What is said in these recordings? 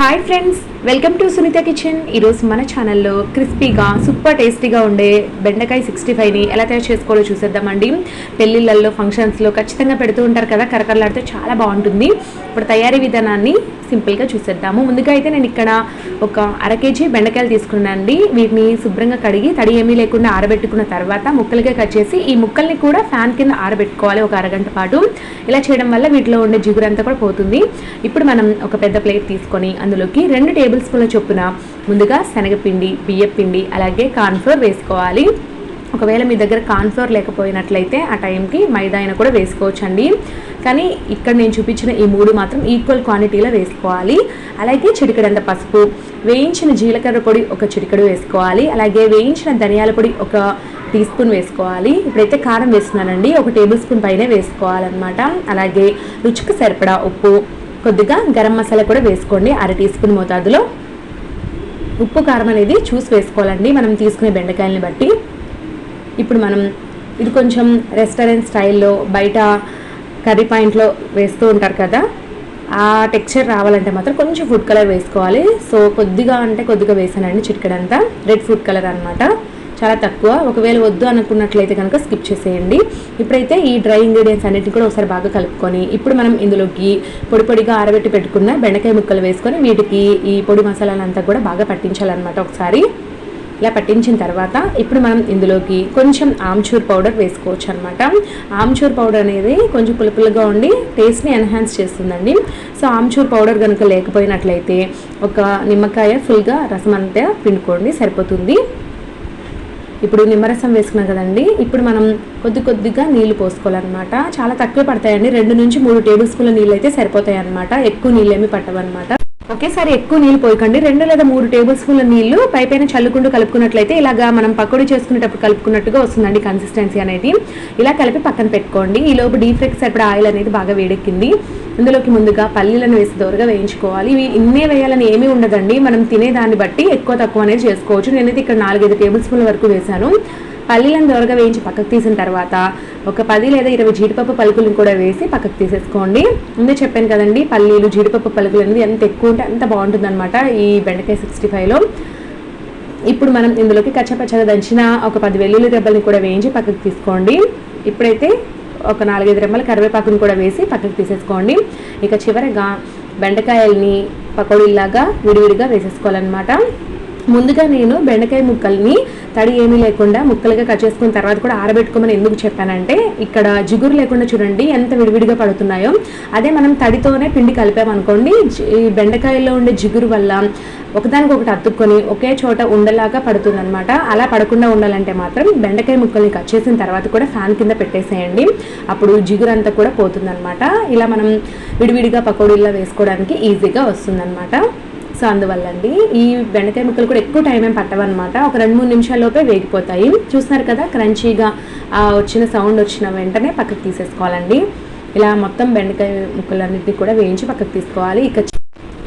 Hi friends welcome to Sunitha kitchen ఈరోజు మన ఛానల్లో క్రిస్పీగా సూపర్ టేస్టీగా ఉండే బెండకాయ సిక్స్టీ ఫైవ్ని ఎలా తయారు చేసుకోవాలో చూసేద్దామండి. పెళ్ళిళ్ళల్లో ఫంక్షన్స్లో ఖచ్చితంగా పెడుతూ ఉంటారు కదా కరకరలాడితే చాలా బాగుంటుంది. ఇప్పుడు తయారీ విధానాన్ని సింపుల్గా చూసేద్దాము. ముందుగా అయితే నేను ఇక్కడ ఒక అర కేజీ బెండకాయలు తీసుకున్నానండి. వీటిని శుభ్రంగా కడిగి తడి ఏమీ లేకుండా ఆరబెట్టుకున్న తర్వాత ముక్కలుగా కట్ చేసి ఈ ముక్కల్ని కూడా ఫ్యాన్ కింద ఆరబెట్టుకోవాలి ఒక అరగంట పాటు. ఇలా చేయడం వల్ల వీటిలో ఉండే జిగురంతా కూడా పోతుంది. ఇప్పుడు మనం ఒక పెద్ద ప్లేట్ తీసుకొని అందులోకి రెండు టేబుల్ స్పూన్ల చొప్పున ముందుగా శనగపిండి బియ్యపిండి అలాగే కార్న్ఫ్లోర్ వేసుకోవాలి. ఒకవేళ మీ దగ్గర కాన్ఫ్లోర్ లేకపోయినట్లయితే ఆ టైంకి మైదా అయినా కూడా వేసుకోవచ్చండి. కానీ ఇక్కడ నేను చూపించిన ఈ మూడు మాత్రం ఈక్వల్ క్వాంటిటీలో వేసుకోవాలి. అలాగే చిటికడంత పసుపు వేయించిన జీలకర్ర పొడి ఒక చిటికడు వేసుకోవాలి. అలాగే వేయించిన ధనియాల పొడి ఒక టీ స్పూన్ వేసుకోవాలి. ఇప్పుడైతే కారం వేస్తున్నానండి. ఒక టేబుల్ స్పూన్ పైన వేసుకోవాలన్నమాట. అలాగే రుచికి సరిపడా ఉప్పు కొద్దిగా గరం మసాలా కూడా వేసుకోండి. అర టీ స్పూన్ మోతాదులో. ఉప్పు కారం అనేది చూసి వేసుకోవాలండి. మనం తీసుకునే బెండకాయలని బట్టి. ఇప్పుడు మనం ఇది కొంచెం రెస్టారెంట్ స్టైల్లో బయట కర్రీ పాయింట్లో వేస్తూ ఉంటారు కదా ఆ టెక్స్చర్ రావాలంటే మాత్రం కొంచెం ఫుడ్ కలర్ వేసుకోవాలి. సో కొద్దిగా అంటే కొద్దిగా వేసానండి చిటికడంతా. రెడ్ ఫుడ్ కలర్ అనమాట చాలా తక్కువ. ఒకవేళ వద్దు అనుకున్నట్లయితే కనుక స్కిప్ చేసేయండి. ఇప్పుడైతే ఈ డ్రై ఇంగ్రీడియంట్స్ అన్నిటిని కూడా ఒకసారి బాగా కలుపుకొని ఇప్పుడు మనం ఇందులోకి పొడి పొడిగా ఆరబెట్టి పెట్టుకున్న బెండకాయ ముక్కలు వేసుకొని వీటికి ఈ పొడి మసాలాలంతా కూడా బాగా పట్టించాలన్నమాట ఒకసారి. ఇలా పట్టించిన తర్వాత ఇప్పుడు మనం ఇందులోకి కొంచెం ఆమ్చూర్ పౌడర్ వేసుకోవచ్చు అనమాట ఆమ్చూర్ పౌడర్ అనేది కొంచెం పులుపులుగా ఉండి టేస్ట్ని ఎన్హాన్స్ చేస్తుందండి. సో ఆమ్చూర్ పౌడర్ కనుక లేకపోయినట్లయితే ఒక నిమ్మకాయ ఫుల్గా రసం అంతా పిండుకోండి సరిపోతుంది. ఇప్పుడు నిమ్మరసం వేసుకున్నాం కదండి. ఇప్పుడు మనం కొద్ది కొద్దిగా నీళ్ళు పోసుకోవాలన్నమాట. చాలా తక్కువ పడతాయండి. రెండు నుంచి మూడు టేబుల్ స్పూన్ల నీళ్ళు అయితే సరిపోతాయి అనమాట ఎక్కువ నీళ్ళు ఏమి పట్టవన్నమాట. ఒకేసారి ఎక్కువ నీళ్ళు పోయకండి. రెండు లేదా మూడు టేబుల్ స్పూన్ల నీళ్ళు పైపైన చల్లుకుంటూ కలుపుకున్నట్లయితే ఇలాగా మనం పకోడీ చేసుకునేటప్పుడు కలుపుకున్నట్టుగా వస్తుందండి కన్సిస్టెన్సీ అనేది. ఇలా కలిపి పక్కన పెట్టుకోండి. ఈ లోపు డీప్ ఫ్రైకి సరిపడా ఆయిల్ అనేది బాగా వేడెక్కింది. ఇందులోకి ముందుగా పల్లీలను వేసి దోరగా వేయించుకోవాలి. ఇవి ఇన్నే వేయాలని ఏమీ ఉండదండి. మనం తినేదాన్ని బట్టి ఎక్కువ తక్కువ అనేది చేసుకోవచ్చు. నేనైతే ఇక్కడ నాలుగైదు టేబుల్ స్పూన్ల వరకు వేశాను. పల్లీలను దోరగా వేయించి పక్కకు తీసిన తర్వాత ఒక పది లేదా ఇరవై జీడిపప్పు పలుకులను కూడా వేసి పక్కకు తీసేసుకోండి. ముందే చెప్పాను కదండి పల్లీలు జీడిపప్పు పలుకులు అనేది ఎంత ఎక్కువ ఉంటే అంత బాగుంటుందన్నమాట ఈ బెండకాయ సిక్స్టీ ఫైవ్లో ఇప్పుడు మనం ఇందులోకి కచ్చపచ్చగా దంచిన ఒక పది వెల్లుల్లి దెబ్బలను కూడా వేయించి పక్కకు తీసుకోండి. ఇప్పుడైతే ఒక నాలుగైదు రెమ్మల కరివేపాకుని కూడా వేసి పక్కకు తీసేసుకోండి. ఇక చివరగా బెండకాయల్ని పకోడీలాగా విడివిడిగా వేసేసుకోవాలన్నమాట. ముందుగా నేను బెండకాయ ముక్కల్ని తడి ఏమీ లేకుండా ముక్కలుగా కట్ చేసుకున్న తర్వాత కూడా ఆరబెట్టుకోమని ఎందుకు చెప్పానంటే ఇక్కడ జిగురు లేకుండా చూడండి ఎంత విడివిడిగా పడుతున్నాయో. అదే మనం తడితోనే పిండి కలిపామనుకోండి ఈ బెండకాయల్లో ఉండే జిగురు వల్ల ఒకదానికొకటి అతుక్కొని ఒకే చోట ఉండలాగా పడుతుందనమాట అలా పడకుండా ఉండాలంటే మాత్రం బెండకాయ ముక్కల్ని కట్ చేసిన తర్వాత కూడా ఫ్యాన్ కింద పెట్టేసేయండి. అప్పుడు జిగురు అంతా కూడా పోతుందనమాట ఇలా మనం విడివిడిగా పకోడీల్లో వేసుకోవడానికి ఈజీగా వస్తుందన్నమాట. సో అందువల్ల అండి ఈ బెండకాయ ముక్కలు కూడా ఎక్కువ టైం ఏం పట్టవన్నమాట. ఒక రెండు మూడు నిమిషాల్లోపే వేగిపోతాయి. చూస్తున్నారు కదా క్రంచీగా వచ్చిన సౌండ్ వచ్చిన వెంటనే పక్కకు తీసేసుకోవాలండి. ఇలా మొత్తం బెండకాయ ముక్కలన్నిటిని కూడా వేయించి పక్కకు తీసుకోవాలి. ఇక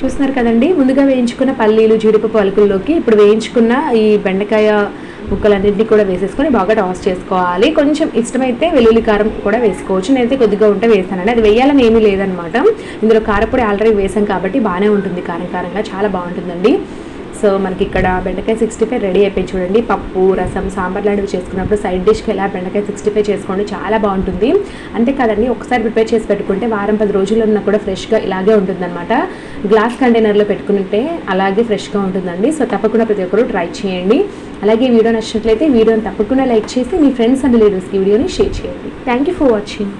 చూస్తున్నారు కదండి ముందుగా వేయించుకున్న పల్లీలు జీడిపప్పు పలుకుల్లోకి ఇప్పుడు వేయించుకున్న ఈ బెండకాయ ముక్కలన్నింటినీ కూడా వేసేసుకొని బాగా టాస్ చేసుకోవాలి. కొంచెం ఇష్టమైతే వెల్లుల్లి కారం కూడా వేసుకోవచ్చు. నేనైతే కొద్దిగా ఉంటే వేసానండి అది వేయాలని ఏమీ లేదనమాట. ఇందులో కారపొడి ఆల్రెడీ వేసాం కాబట్టి బాగానే ఉంటుంది కారం కారంగా. చాలా బాగుంటుందండి. సో మనకి ఇక్కడ బెండకాయ సిక్స్టీ ఫైవ్ రెడీ అయిపోయి చూడండి. పప్పు రసం సాంబార్ లాంటివి చేసుకున్నప్పుడు సైడ్ డిష్కి ఎలా బెండకాయ సిక్స్టీ ఫైవ్ చేసుకోండి చాలా బాగుంటుంది. అంతేకాదండి ఒకసారి ప్రిపేర్ చేసి పెట్టుకుంటే వారం పది రోజుల్లో ఉన్న కూడా ఫ్రెష్గా ఇలాగే ఉంటుందన్నమాట. గ్లాస్ కంటైనర్లో పెట్టుకుంటే అలాగే ఫ్రెష్గా ఉంటుందండి. సో తప్పకుండా ప్రతి ఒక్కరు ట్రై చేయండి. అలాగే వీడియో నచ్చినట్లయితే వీడియోని తప్పకుండా లైక్ చేసి మీ ఫ్రెండ్స్ అండ్ రిలేటివ్స్కి వీడియోని షేర్ చేయండి. Thank you for watching